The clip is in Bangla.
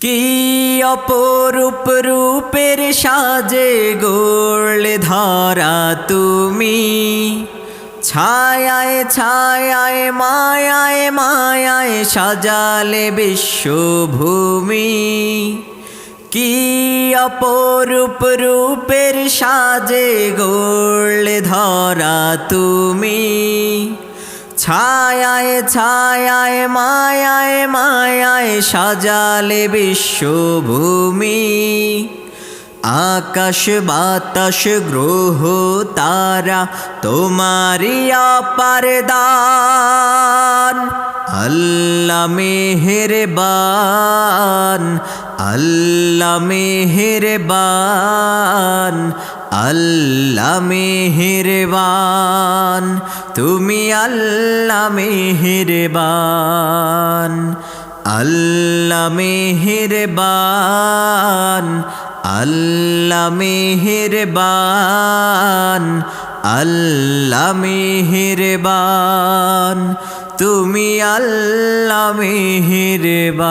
কি অপরূপ রূপের সাজে গোড়লে ধরা তুমি? ছায়ায় ছায়ায়, মায়ায় মায়ায় সাজালে বিশ্বভূমি। কি অপরূপ রূপের সাজে গোড়লে ধরা তুমি? ছায়ায় ছায়ায়, মায়ায় মায়ায় সাজালে বিশ্বভূমি। আকাশ, বাতাস, গ্রহ, তারা তোমারি অপার দান আল্লাহ মেহেরবান আল্লাহ মেহেরবান আল্লাহ মেহেরবান তুমি আল্লাহ মেহেরবান আল্লাহ মেহেরবান আল্লাহ মেহেরবান আল্লাহ মেহেরবান তুমি আল্লাহ মেহেরবান।